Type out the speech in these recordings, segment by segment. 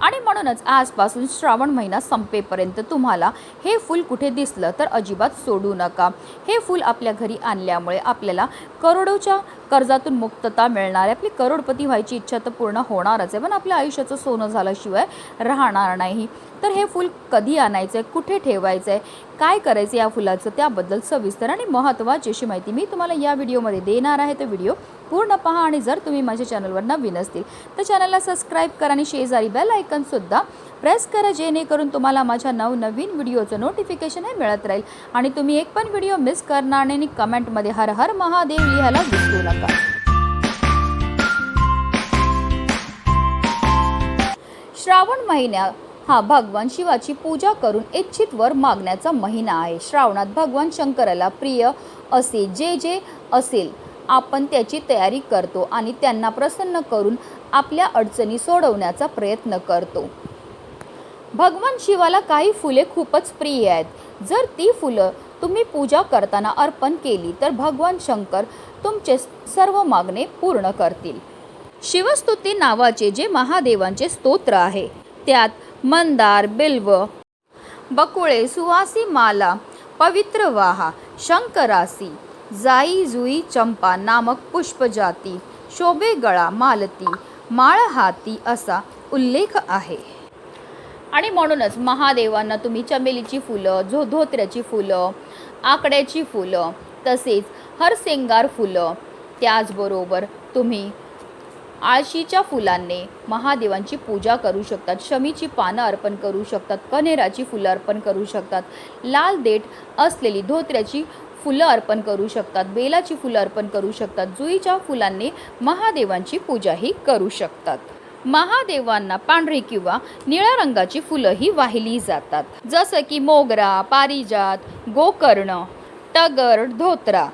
आणि म्हणूनच आजपासून श्रावण महिना संपेपर्यंत तुम्हाला हे फूल कुठे दिसलं तर अजिबात सोडू नका. हे फूल आपल्या घरी आणल्यामुळे आपल्याला करोडोच्या कर्जातून मुक्तता मिळणार आहे. आपली करोडपती व्हायची इच्छा तर पूर्ण होणारच आहे. पण आपल्या आयुष्याचं सोनं झाल्याशिवाय राहणार नाही. तर हे फूल कधी आणायचं आहे कुठे ठेवायचं आहे काय करायचं या फुलाचं? त्याबद्दल सविस्तर आणि महत्त्वाची अशी माहिती मी तुम्हाला या व्हिडिओमध्ये देणार आहे. तर व्हिडिओ पूर्ण पहा आणि जर तुम्ही माझ्या चॅनलवर नवीन असतील तर चॅनलला सबस्क्राईब करा आणि शेजारी बेल आयकनसुद्धा प्रेस करा जेणेकरून तुम्हाला माझ्या नवनवीन व्हिडिओचं नोटिफिकेशन हे मिळत राहील. आणि तुम्ही एक पण व्हिडिओ मिस करणार नाही आणि कमेंटमध्ये हर हर महादेव लिहायला विसरू नका. श्रावण महिन्या हा भगवान शिवाची पूजा करून इच्छित वर मागण्याचा महिना आहे. श्रावणात भगवान शंकराला प्रिय असे जे जे असेल आपण त्याची तयारी करतो आणि त्यांना प्रसन्न करून आपल्या अडचणी सोडवण्याचा प्रयत्न करतो. भगवान शिवाला काही फुले खूपच प्रिय आहेत. जर ती फुलं तुम्ही पूजा करताना अर्पण केली तर भगवान शंकर तुमचे सर्व मागणे पूर्ण करतील. शिवस्तुती नावाचे जे महादेवांचे स्तोत्र आहे त्यात मंदार बिल्व बकुळे सुवासी माला पवित्र वाहा शंकरासी जाई जुई चंपा नामक पुष्पजाती शोभे गळा मालती माळ हाती असा उल्लेख आहे. आणि म्हणूनच महादेवांना तुम्ही चमेलीची फुलं झो धोत्र्याची फुलं आकड्याची फुलं तसेच हरसेंगार फुलं त्याचबरोबर तुम्ही आळशीच्या फुलांनी महादेवांची पूजा करू शकतात शमीची पानं अर्पण करू शकतात कनेराची फुलं अर्पण करू शकतात लाल देठ असलेली धोत्र्याची फुलं अर्पण करू शकतात बेलाची फुलं अर्पण करू शकतात जुईच्या फुलांनी महादेवांची पूजाही करू शकतात. महादेवांना पांढरी किंवा निळ्या रंगाची फुलंही वाहिली जातात. जसं की मोगरा पारिजात गोकर्ण टगर धोत्रा.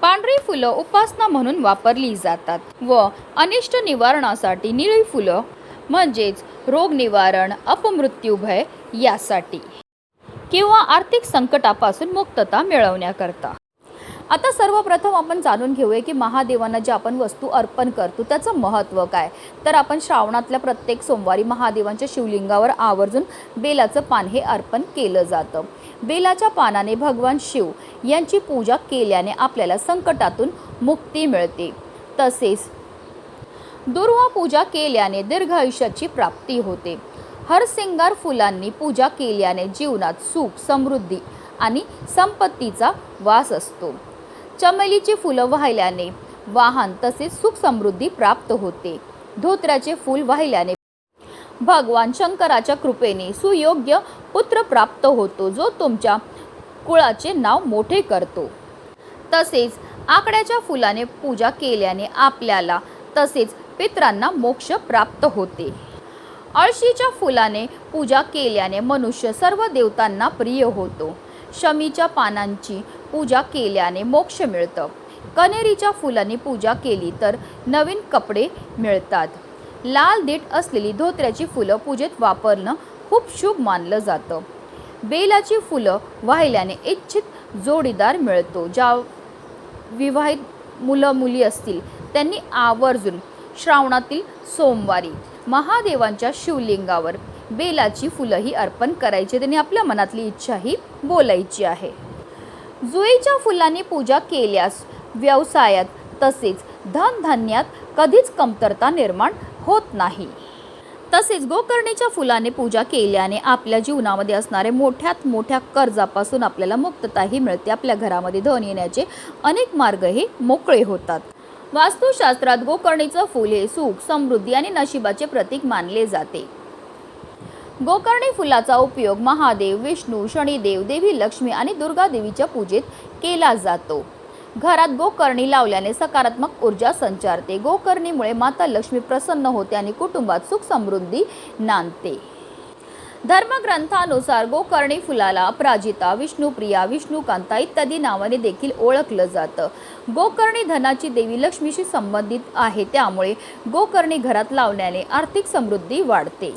पांढरी फुलं उपासना म्हणून वापरली जातात व अनिष्ट निवारणासाठी निळी फुलं म्हणजेच रोग निवारण अपमृत्यूभय यासाठी किंवा आर्थिक संकटापासून मुक्तता मिळवण्याकरता. आता सर्वप्रथम आपण जाणून घेऊया की महादेवांना जे आपण वस्तू अर्पण करतो त्याचं महत्त्व काय? तर आपण श्रावणातल्या प्रत्येक सोमवारी महादेवांच्या शिवलिंगावर आवर्जून बेलाचं पान हे अर्पण केलं जातं. बेलाच्या पानाने भगवान शिव यांची पूजा केल्याने आपल्याला संकटातून मुक्ती मिळते. तसेच दुर्वा पूजा केल्याने दीर्घ आयुष्याची प्राप्ती होते. हरसिंगार फुलांनी पूजा केल्याने जीवनात सुख समृद्धी आणि संपत्तीचा वास असतो. चमेलीची फुलं वाहिल्याने वाहन तसेच सुख समृद्धी प्राप्त होते. धोत्र्याचे फूल वाहिल्याने भगवान शंकराच्या कृपेने सुयोग्य पुत्र प्राप्त होतो जो तुमच्या कुळाचे नाव मोठे करतो. तसेच आकड्याच्या फुलाने पूजा केल्याने आपल्याला तसेच पित्रांना मोक्ष प्राप्त होते. अळशीच्या फुलाने पूजा केल्याने मनुष्य सर्व देवतांना प्रिय होतो. शमीच्या पानांची पूजा केल्याने मोक्ष मिळतं. कनेरीच्या फुलांनी पूजा केली तर नवीन कपडे मिळतात. लाल देठ असलेली धोत्र्याची फुलं पूजेत वापरणं खूप शुभ मानलं जातं. बेलाची फुलं वाहिल्याने इच्छित जोडीदार मिळतो. ज्या विवाहित मुलं मुली असतील त्यांनी आवर्जून श्रावणातील सोमवारी महादेवांच्या शिवलिंगावर बेलाची फुलंही अर्पण करायची. त्यांनी आपल्या मनातली इच्छाही बोलायची आहे. जुईच्या फुलांनी पूजा केल्यास व्यवसायात तसेच धनधान्यात कधीच कमतरता निर्माण होत नाही. तसेच गोकर्णीच्या फुलाने पूजा केल्याने आपल्या जीवनामध्ये असणारे मोठ्यात मोठ्या कर्जापासून आपल्याला मुक्तताही मिळते. आपल्या घरामध्ये धन येण्याचे अनेक मार्गही मोकळे होतात. वास्तुशास्त्रात गोकर्णीचं फूल हे सुख समृद्धी आणि नशिबाचे प्रतीक मानले जाते. गोकर्णी फुलाचा उपयोग महादेव विष्णू शनिदेव देवी लक्ष्मी आणि दुर्गा देवीच्या पूजेत केला जातो. घरात गोकर्णी लावल्याने सकारात्मक ऊर्जा संचारते. गोकर्णीमुळे माता लक्ष्मी प्रसन्न होते आणि कुटुंबात सुख समृद्धी नांदते. धर्मग्रंथानुसार गोकर्णी फुलाला अपराजिता विष्णुप्रिया विष्णुकांता इत्यादी नावाने देखील ओळखलं जातं. गोकर्णी धनाची देवी लक्ष्मीशी संबंधित आहे त्यामुळे गोकर्णी घरात लावण्याने आर्थिक समृद्धी वाढते.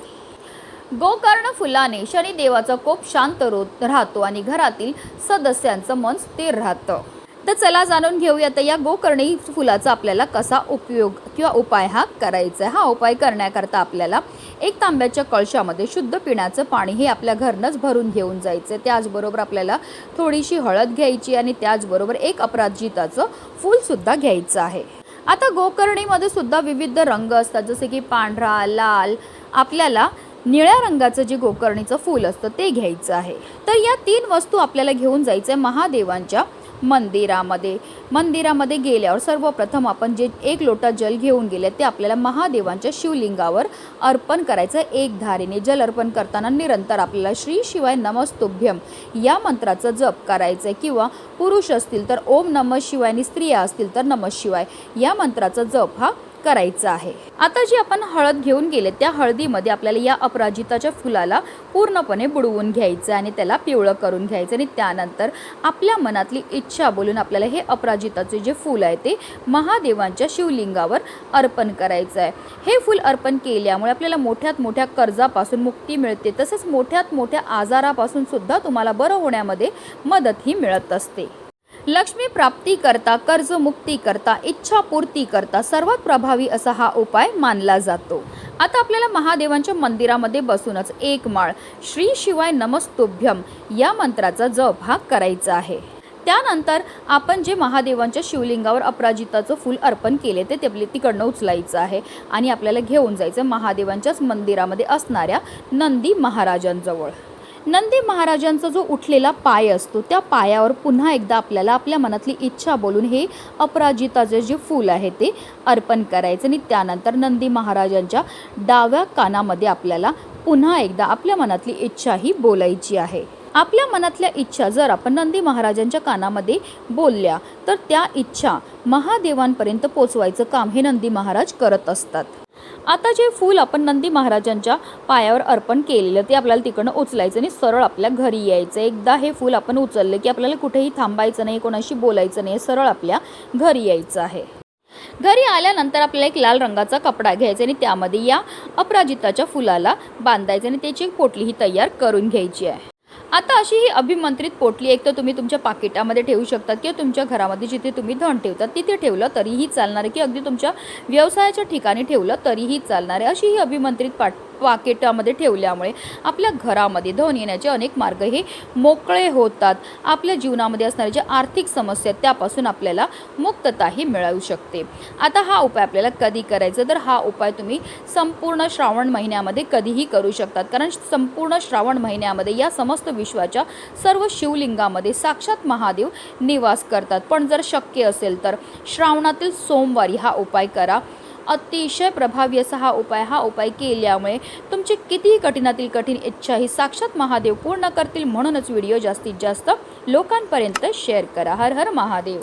गोकर्ण फुलाने शनिदेवाचा कोप शांत रो राहतो आणि घरातील सदस्यांचं मन स्थिर राहतं. तर चला जाणून घेऊया या गोकर्णी फुलाचा आपल्याला कसा उपयोग किंवा उपाय हा करायचा आहे. हा उपाय करण्याकरता आपल्याला एक तांब्याच्या कळशामध्ये शुद्ध पिण्याचं पाणी हे आपल्या घरनंच भरून घेऊन जायचं त्याचबरोबर आपल्याला थोडीशी हळद घ्यायची आणि त्याचबरोबर एक अपराजिताचं फूलसुद्धा घ्यायचं आहे. आता गोकर्णीमध्ये सुद्धा विविध रंग असतात. जसे की पांढरा लाल आपल्याला निळ्या रंगाचं जे गोकर्णीचं फूल असतं ते घ्यायचं आहे. तर या तीन वस्तू आपल्याला घेऊन जायचं आहे महादेवांच्या मंदिरामध्ये. मंदिरामध्ये गेल्यावर सर्वप्रथम आपण जे एक लोटा जल घेऊन गेले ते आपल्याला महादेवांच्या शिवलिंगावर अर्पण करायचं. एक धारेने जल अर्पण करताना निरंतर आपल्याला श्री शिवाय नमस्तुभ्यम या मंत्राचं जप करायचं आहे किंवा पुरुष असतील तर ओम नम शिवाय आणि स्त्रिया असतील तर नम शिवाय या मंत्राचा जप हा करायचं आहे. आता जी आपण हळद घेऊन गेले त्या हळदीमध्ये आपल्याला या अपराजिताच्या फुलाला पूर्णपणे बुडवून घ्यायचं आणि त्याला पिवळं करून घ्यायचं आणि त्यानंतर आपल्या मनातली इच्छा बोलून आपल्याला हे अपराजिताचे जे फूल आहे ते महादेवांच्या शिवलिंगावर अर्पण करायचं आहे. हे फूल अर्पण केल्यामुळे आपल्याला मोठ्यात मोठ्या कर्जापासून मुक्ती मिळते. तसेच मोठ्यात मोठ्या आजारापासून सुद्धा तुम्हाला बरं होण्यामध्ये मदतही मिळत असते. लक्ष्मी प्राप्ती करता कर्जमुक्ती करता इच्छापूर्ती करता सर्वात प्रभावी असा हा उपाय मानला जातो. आता आपल्याला महादेवांच्या मंदिरामध्ये बसूनच एक माळ श्री शिवाय नमस्तुभ्यम या मंत्राचा जप हा करायचा आहे. त्यानंतर आपण जे महादेवांच्या शिवलिंगावर अपराजिताचं फूल अर्पण केले ते आपले तिकडनं उचलायचं आहे आणि आपल्याला घेऊन जायचं महादेवांच्याच मंदिरामध्ये असणाऱ्या नंदी महाराजांजवळ. नंदी महाराजांचा जो उठलेला पाय असतो त्या पायावर पुन्हा एकदा आपल्याला आपल्या मनातली इच्छा बोलून हे अपराजिताचे जे फूल आहे ते अर्पण करायचं आणि त्यानंतर नंदी महाराजांच्या डाव्या कानामध्ये आपल्याला पुन्हा एकदा आपल्या मनातली इच्छा ही बोलायची आहे. आपल्या मनातल्या इच्छा जर आपण नंदी महाराजांच्या कानामध्ये बोलल्या तर त्या इच्छा महादेवांपर्यंत पोचवायचं काम हे नंदी महाराज करत असतात. आता जे फूल आपण नंदी महाराजांच्या पायावर अर्पण केलेलं ते आपल्याला तिकडनं उचलायचं आणि सरळ आपल्या घरी यायचं. एकदा हे फूल आपण उचललं की आपल्याला कुठेही थांबायचं नाही कोणाशी बोलायचं नाही. सरळ आपल्या घरी यायचं आहे. घरी आल्यानंतर आपल्याला एक लाल रंगाचा कपडा घ्यायचा आणि त्यामध्ये या अपराजिताच्या फुलाला बांधायचं आणि त्याची एक पोटलीही तयार करून घ्यायची आहे. आता अशी ही अभिमंत्रित पोटली एक तर तुम्ही तुमच्या पाकिटामध्ये ठेवू शकतात किंवा तुमच्या घरामध्ये जिथे तुम्ही धन ठेवतात तिथे ठेवलं तरीही चालणार आहे. की अगदी तुमच्या व्यवसायाच्या ठिकाणी ठेवलं तरीही चालणार आहे. अशी ही अभिमंत्रित पाट पाकिटामध्ये ठेवल्यामुळे आपल्या घरामध्ये धन येण्याचे अनेक मार्ग हे मोकळे होतात. आपल्या जीवनामध्ये असणाऱ्या ज्या आर्थिक समस्या आहेत त्यापासून आपल्याला मुक्तताही मिळू शकते. आता हा उपाय आपल्याला कधी करायचा? तर हा उपाय तुम्ही संपूर्ण श्रावण महिन्यामध्ये कधीही करू शकतात. कारण संपूर्ण श्रावण महिन्यामध्ये या समस्त विश्वाच्या सर्व शिवलिंगामध्ये साक्षात महादेव निवास करतात. पण जर शक्य असेल तर श्रावणातील सोमवारी हा उपाय करा. अतिशय प्रभावी असा हा उपाय हा उपाय केल्यामुळे तुमची कितीही कठीणातील कठीण इच्छा ही साक्षात महादेव पूर्ण करतील म्हणूनच व्हिडिओ जास्तीत जास्त लोकांपर्यंत शेअर करा. हर हर महादेव.